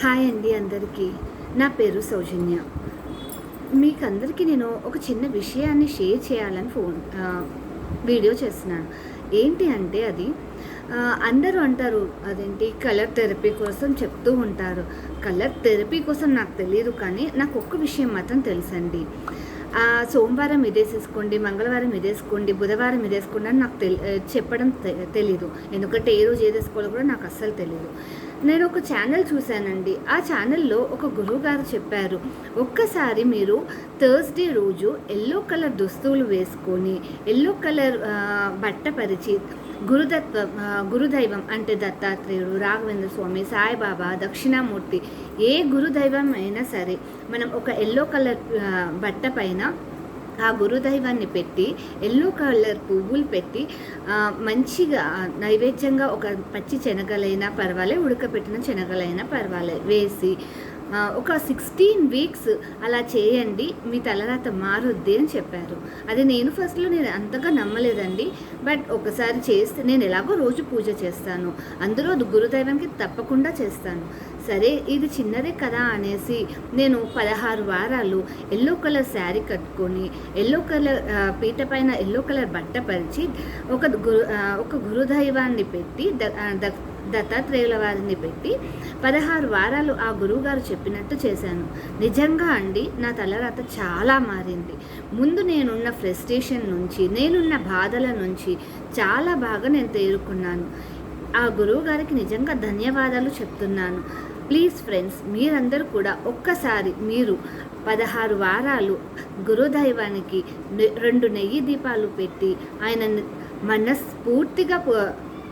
Hi అండి అందరికీ. నా పేరు సౌజన్య. మీకు అందరికీ నేను ఒక చిన్న విషయాన్ని షేర్ చేయాలని ఫోన్ వీడియో చేస్తున్నాను. ఏంటి అంటే అది అందరూ అంటారు అదేంటి కలర్ థెరపీ కోసం చెప్తూ ఉంటారు. కలర్ థెరపీ కోసం నాకు తెలియదు కానీ నాకు ఒక్క విషయం మాత్రం తెలుసండి. సోమవారం ఇదేసేసుకోండి మంగళవారం ఇదేసుకోండి బుధవారం ఇదేసుకోండి అని నాకు తెలి చెప్పడం తె- తెలీదు. ఎందుకంటే ఏ రోజు ఏదేసుకోవాలో కూడా నాకు అస్సలు తెలియదు నేను ఒక ఛానల్ చూశానండి. ఆ ఛానల్లో ఒక గురువు గారు చెప్పారు ఒక్కసారి మీరు థర్స్డే రోజు ఎల్లో కలర్ దుస్తువులు వేసుకొని ఎల్లో కలర్ బట్ట పరిచి గురుదత్వ గురుదైవం అంటే దత్తాత్రేయుడు రాఘవేంద్ర స్వామి సాయిబాబా దక్షిణామూర్తి ఏ గురుదైవం అయినా సరే మనం ఒక ఎల్లో కలర్ బట్ట పైన ఆ గురుదైవాన్ని పెట్టి ఎల్లో కలర్ పువ్వులు పెట్టి మంచిగా నైవేద్యంగా ఒక పచ్చి శనగలైనా పర్వాలే ఉడకబెట్టిన శనగలైనా పర్వాలే వేసి ఒక సిక్స్టీన్ వీక్స్ అలా చేయండి మీ తలరాత మారుద్ది అని చెప్పారు. అది నేను ఫస్ట్లో నేను అంతగా నమ్మలేదండి బట్ ఒకసారి చేస్తే నేను ఎలాగో రోజు పూజ చేస్తాను. అందులో గురుదైవానికి తప్పకుండా చేస్తాను. సరే ఇది చిన్నదే కదా అనేసి నేను పదహారు వారాలు ఎల్లో కలర్ శారీ కట్టుకొని ఎల్లో కలర్ పీట పైన ఎల్లో కలర్ బట్ట పరిచి ఒక గురు ఒక గురుదైవాన్ని పెట్టి ద- దత్తాత్రేయుల వారిని పెట్టి పదహారు వారాలు ఆ గురువుగారు చెప్పినట్టు చేశాను. నిజంగా అండి నా తలరాత చాలా మారింది. ముందు నేనున్న ఫ్రస్ట్రేషన్ నుంచి నేనున్న బాధల నుంచి చాలా బాగా నేను తేరుకున్నాను. ఆ గురువు గారికి నిజంగా ధన్యవాదాలు చెప్తున్నాను. ప్లీజ్ ఫ్రెండ్స్ మీరందరూ కూడా ఒక్కసారి మీరు పదహారు వారాలు గురుదైవానికి రెండు నెయ్యి దీపాలు పెట్టి ఆయన మనస్ఫూర్తిగా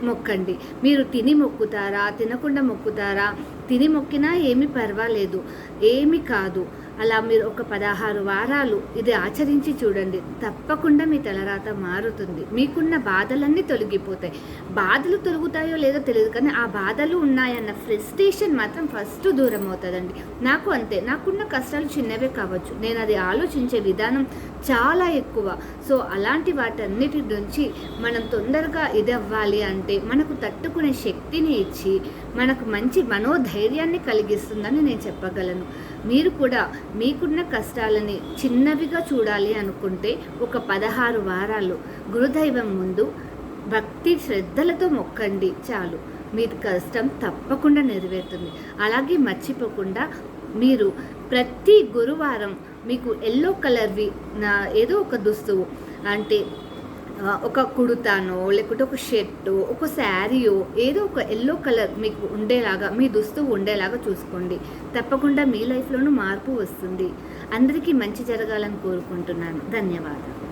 మొక్కండి. మీరు తిని మొక్కుతారా తినకుండా మొక్కుతారా? తిని మొక్కినా ఏమీ పర్వాలేదు. ఏమి కాదు. అలా మీరు ఒక పదహారు వారాలు ఇది ఆచరించి చూడండి. తప్పకుండా మీ తలరాత మారుతుంది. మీకున్న బాధలన్నీ తొలగిపోతాయి. బాధలు తొలుగుతాయో లేదో తెలియదు కానీ ఆ బాధలు ఉన్నాయన్న ఫ్రస్ట్రేషన్ మాత్రం ఫస్ట్ దూరం అవుతుందండి. నాకు అంతే. నాకున్న కష్టాలు చిన్నవే కావచ్చు. నేను అది ఆలోచించే విధానం చాలా ఎక్కువ. సో అలాంటి వాటన్నిటి నుంచి మనం తొందరగా ఇది అవ్వాలి అంటే మనకు తట్టుకునే శక్తిని ఇచ్చి మనకు మంచి మనోధైర్యాన్ని కలిగిస్తుందని నేను చెప్పగలను. మీరు కూడా మీకున్న కష్టాలని చిన్నవిగా చూడాలి అనుకుంటే ఒక పదహారు వారాలు గురుదైవం ముందు భక్తి శ్రద్ధలతో మొక్కండి చాలు. మీ కష్టం తప్పకుండా నెరవేరుతుంది. అలాగే మర్చిపోకుండా మీరు ప్రతి గురువారం మీకు ఎల్లో కలర్వి నా ఏదో ఒక దుస్తువు అంటే ఒక కుడుతానో లేకుంటే ఒక షర్టు ఒక శారీయో ఏదో ఒక ఎల్లో కలర్ మీకు ఉండేలాగా మీ దుస్తువు ఉండేలాగా చూసుకోండి. తప్పకుండా మీ లైఫ్లోనూ మార్పు వస్తుంది. అందరికీ మంచి జరగాలని కోరుకుంటున్నాను. ధన్యవాదాలు.